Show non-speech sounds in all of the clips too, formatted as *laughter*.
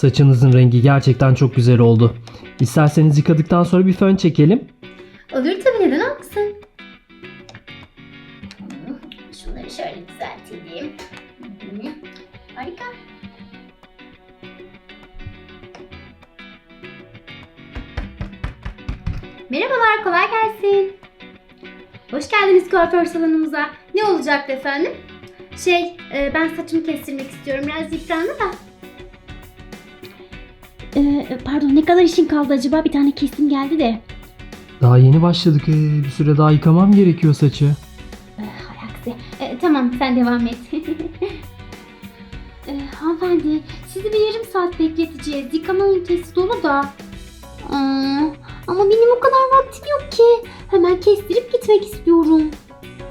Saçınızın rengi gerçekten çok güzel oldu. İsterseniz yıkadıktan sonra bir fön çekelim. Olur tabii neden olmasın? Şunları şöyle düzeltelim. Harika. Merhabalar, kolay gelsin. Hoş geldiniz kuaför salonumuza. Ne olacaktı efendim? Şey, e, ben saçımı kestirmek istiyorum. Biraz yıprandı da. Ee, pardon ne kadar işin kaldı acaba? Bir tane kesim geldi de. Daha yeni başladık. Ee, bir süre daha yıkamam gerekiyor saçı. Hay aksi. E, tamam, sen devam et. *laughs* Ee, hanımefendi sizi bir yarım saat bekleteceğiz. Yıkama ünitesi dolu da. Aa, ama benim o kadar vaktim yok ki. Hemen kestirip gitmek istiyorum.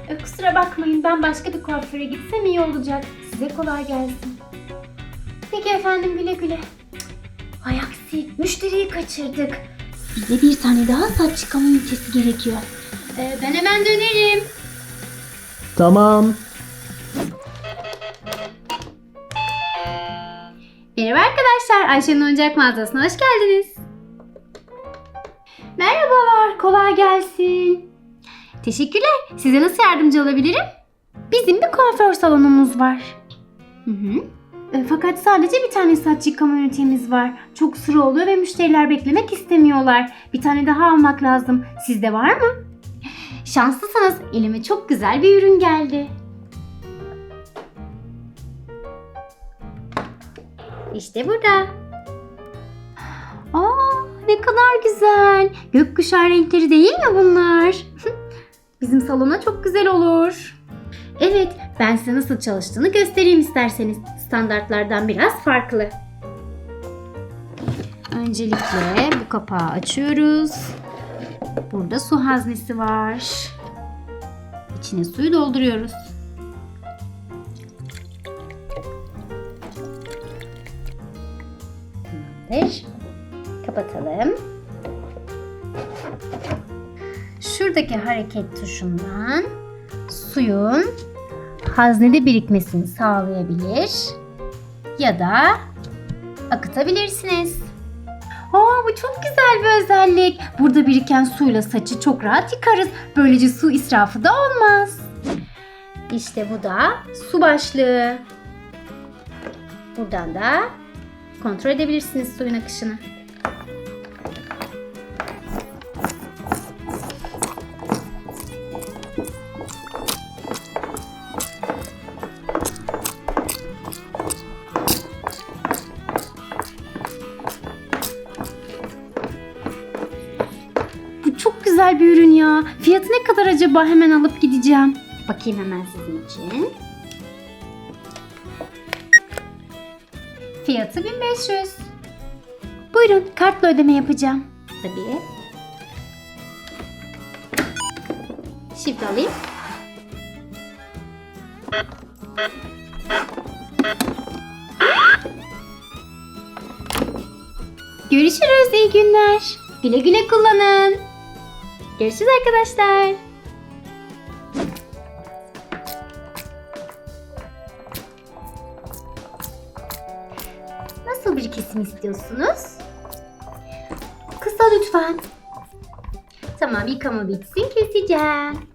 E, Kusura bakmayın ben başka bir kuaföre gitsem iyi olacak. Size kolay gelsin. Peki efendim güle güle. Aksi müşteriyi kaçırdık. Bize bir tane daha saç yıkama ünitesi gerekiyor. E, ben hemen dönerim. Tamam. Merhaba arkadaşlar Ayşe'nin oyuncak mağazasına hoş geldiniz. Merhabalar kolay gelsin. Teşekkürler. Size nasıl yardımcı olabilirim? Bizim bir kuaför salonumuz var. Hı hı. E, Fakat sadece bir tane saç yıkama ünitemiz var. Çok sıra oluyor ve müşteriler beklemek istemiyorlar. Bir tane daha almak lazım. Sizde var mı? Şanslısınız. Elime çok güzel bir ürün geldi. İşte burada. Aa, ne kadar güzel. Gökkuşağı renkleri değil mi bunlar? *laughs* Bizim salona çok güzel olur. Evet, ben size nasıl çalıştığını göstereyim isterseniz. Standartlardan biraz farklı. Öncelikle bu kapağı açıyoruz. Burada su haznesi var. İçine suyu dolduruyoruz. Tamamdır. Kapatalım. Şuradaki hareket tuşundan suyun haznede birikmesini sağlayabilir ya da akıtabilirsiniz. Aa bu çok güzel bir özellik. Burada biriken suyla saçı çok rahat yıkarız. Böylece su israfı da olmaz. İşte bu da su başlığı. Buradan da kontrol edebilirsiniz suyun akışını. Güzel bir ürün ya. Fiyatı ne kadar acaba? Hemen alıp gideceğim. Bakayım hemen sizin için. Fiyatı 1500. Buyurun kartla ödeme yapacağım. Tabii. Şifre alayım. Görüşürüz. iyi günler. Güle güle kullanın. Görüşürüz arkadaşlar. Nasıl bir kesim istiyorsunuz? Kısa lütfen. Tamam yıkama bitsin keseceğim.